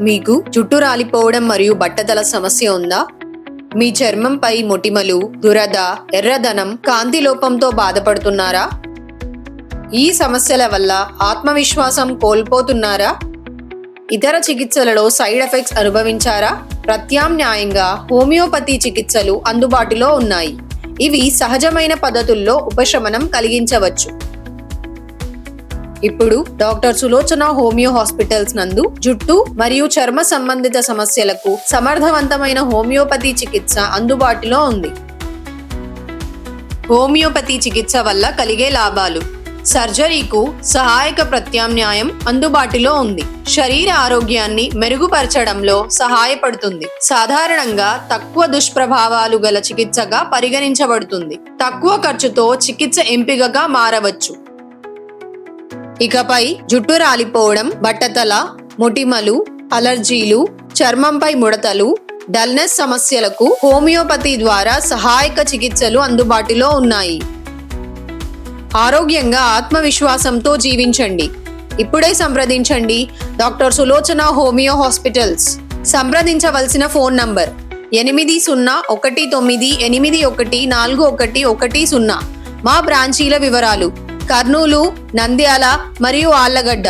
మీకు జుట్టు రాలిపోవడం మరియు బట్టతల సమస్య ఉందా? మీ చర్మంపై మొటిమలు దురద ఎర్రదనం కాంతి లోపంతో బాధపడుతున్నారా? ఈ సమస్యల వల్ల ఆత్మవిశ్వాసం కోల్పోతున్నారా? ఇతర చికిత్సలలో సైడ్ ఎఫెక్ట్స్ అనుభవించారా? ప్రత్యామ్నాయంగా హోమియోపతి చికిత్సలు అందుబాటులో ఉన్నాయి. ఇవి సహజమైన పద్ధతుల్లో ఉపశమనం కలిగించవచ్చు. ఇప్పుడు డాక్టర్ సులోచన హోమియో హాస్పిటల్స్ నందు జుట్టు మరియు చర్మ సంబంధిత సమస్యలకు సమర్థవంతమైన హోమియోపతి చికిత్స అందుబాటులో ఉంది. హోమియోపతి చికిత్స వల్ల కలిగే లాభాలు. సర్జరీకు సహాయక ప్రత్యామ్నాయం అందుబాటులో ఉంది. శరీర ఆరోగ్యాన్ని మెరుగుపరచడంలో సహాయపడుతుంది. సాధారణంగా తక్కువ దుష్ప్రభావాలు గల చికిత్సగా పరిగణించబడుతుంది. తక్కువ ఖర్చుతో చికిత్స ఎంపికగా మారవచ్చు. ఇకపై జుట్టు రాలిపోవడం బట్టతల మొటిమలు అలర్జీలు చర్మంపై ముడతలు డల్నెస్ సమస్యలకు హోమియోపతి ద్వారా సహాయక చికిత్సలు అందుబాటులో ఉన్నాయి. ఆరోగ్యంగా ఆత్మవిశ్వాసంతో జీవించండి. ఇప్పుడే సంప్రదించండి డాక్టర్ సులోచన హోమియో హాస్పిటల్స్. సంప్రదించవలసిన ఫోన్ నంబర్ ఎనిమిది సున్నా ఒకటి తొమ్మిది ఎనిమిది ఒకటి నాలుగు ఒకటి ఒకటి సున్నా. మా బ్రాంచీల వివరాలు కర్నూలు నంద్యాల మరియు ఆళ్ళగడ్డ.